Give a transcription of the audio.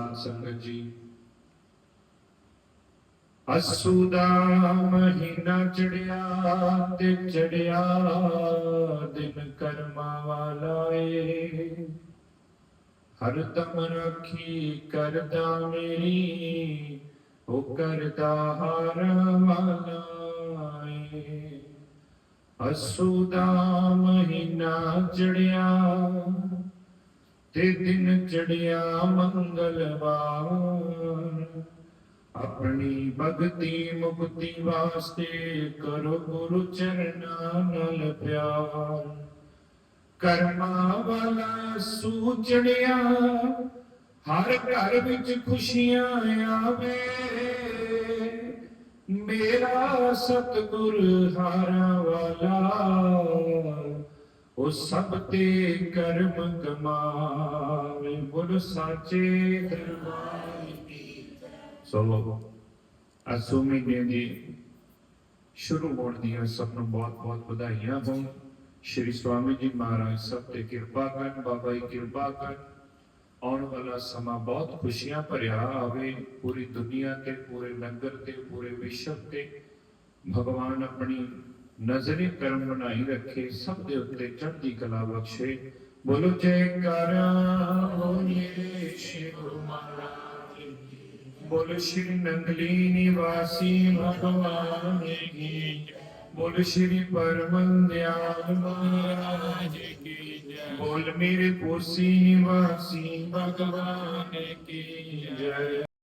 ਸਾਧ ਸੰਗਤ ਜੀ। ਅਸੂ ਦਾ ਮਹੀਨਾ ਚੜਿਆ ਤੇ ਚੜਿਆ ਦਿਨ ਕਰਮਾ ਵਾਲਾ ਏ ਹਰ ਦਮ ਰੱਖੀ ਕਰਦਾ ਮੇਰੀ, ਉਹ ਕਰਦਾ ਹਰ ਵਾਲਾ ਏ ਅਸੂ ਦਾ ਮਹੀਨਾ ਚੜਿਆ ਤੇ ਦਿਨ ਚੜਿਆ ਮੰਗਲਵਾਰ ਆਪਣੀ ਭਗਤੀ ਮੁਕਤੀ ਵਾਸਤੇ ਕਰੋ ਗੁਰੂ ਚਰਨਾਂ ਨਾਲ ਪਿਆਰ। ਕਰਮਾਂ ਵਾਲਾ ਸੂਚੜਿਆ ਹਰ ਘਰ ਵਿੱਚ ਖੁਸ਼ੀਆਂ ਆਵੇ। ਮੇਰਾ ਸਤਿਗੁਰ ਹਾਰਾਂ ਵਾਲਾ। ਉਹ ਸਭ ਤੇ ਕਰਮ ਕਮਾਵੇ ਬੋਲ ਸਾਚੇ ਦਰਬਾਰ ਕੀ ਸੋ ਅਸੂ ਮਹੀਨੇ ਦੀ ਸ਼ੁਰੂ ਹੋਣ ਦੀਆਂ ਸਭ ਨੂੰ ਬਹੁਤ ਬਹੁਤ ਵਧਾਈਆਂ ਹੋਣ। ਸ਼੍ਰੀ ਸਵਾਮੀ ਜੀ ਮਹਾਰਾਜ ਸਭ ਤੇ ਕਿਰਪਾ ਕਰਨ, ਬਾਬਾ ਜੀ ਕਿਰਪਾ ਕਰਨ। ਆਉਣ ਵਾਲਾ ਸਮਾਂ ਬਹੁਤ ਖੁਸ਼ੀਆਂ ਭਰਿਆ ਆਵੇ, ਪੂਰੀ ਦੁਨੀਆ ਤੇ, ਪੂਰੇ ਨਗਰ ਤੇ, ਪੂਰੇ ਵਿਸ਼ਵ ਤੇ। ਭਗਵਾਨ ਆਪਣੀ ਨਜ਼ਰੇ ਕਰਮ ਬਣਾਈ ਰੱਖੇ, ਸਭ ਦੇ ਉੱਤੇ ਚੜ੍ਹਦੀ ਕਲਾ ਬਖਸ਼ੇ। ਬੋਲੋ, ਜੈਕਾਰਾ ਬੋਲੇ ਸ਼੍ਰੀ ਮਹਾਰਾਜ ਬੋਲ, ਸ਼੍ਰੀ ਨੰਗਲੀ ਨਿਵਾਸੀ ਭਗਵਾਨ ਕੀ ਬੋਲ, ਸ਼੍ਰੀ ਪਰਮੰਦਿਆਲ ਮਹਾਰਾਜ ਕੀ ਜੈ। ਬੋਲ, ਮੇਰੇ ਕੋਸੀ ਨਿਵਾਸੀ ਭਗਵਾਨ ਕੀ ਜੈ।